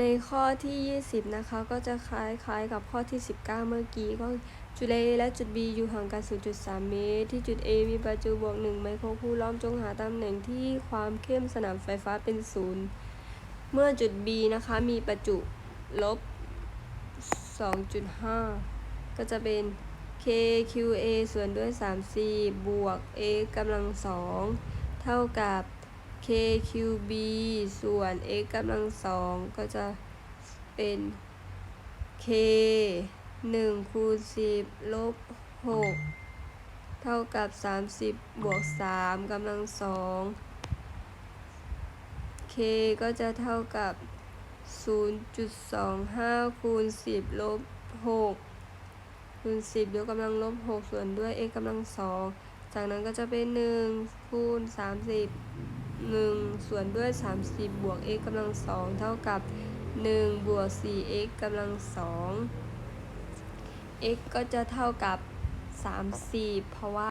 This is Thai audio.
ในข้อที่ 20 นะคะ ก็จะคล้ายๆกับข้อที่ 19 เมื่อกี้ก็จุด A และจุด B อยู่ห่างกัน 0.3 เมตร ที่จุด A มีประจุบวก 1 ไมโครคูลอมจงหาตำแหน่งที่ความเข้มสนามไฟฟ้าเป็นศูนย์เมื่อจุด B นะคะมีประจุลบ 2.5 ก็จะเป็น KQA ส่วนด้วย 3C บวก A กำลังสองเท่ากับ KQB ส่วน x กำลังสองก็จะเป็น K 1คูณ10ลบ6เท่ากับ 30 บวก3กำลังสอง K ก็จะเท่ากับ 0.25คูณ10ลบ6คูณ10ยกกำลังลบ6ส่วนด้วย x กำลังสอง จากนั้นก็จะเป็น 1 คูณ 30 1 ส่วนด้วย 30 บวก x กำลังสองเท่ากับ 1 บวก 4x กำลังสอง x ก็จะเท่ากับ 30 เพราะว่า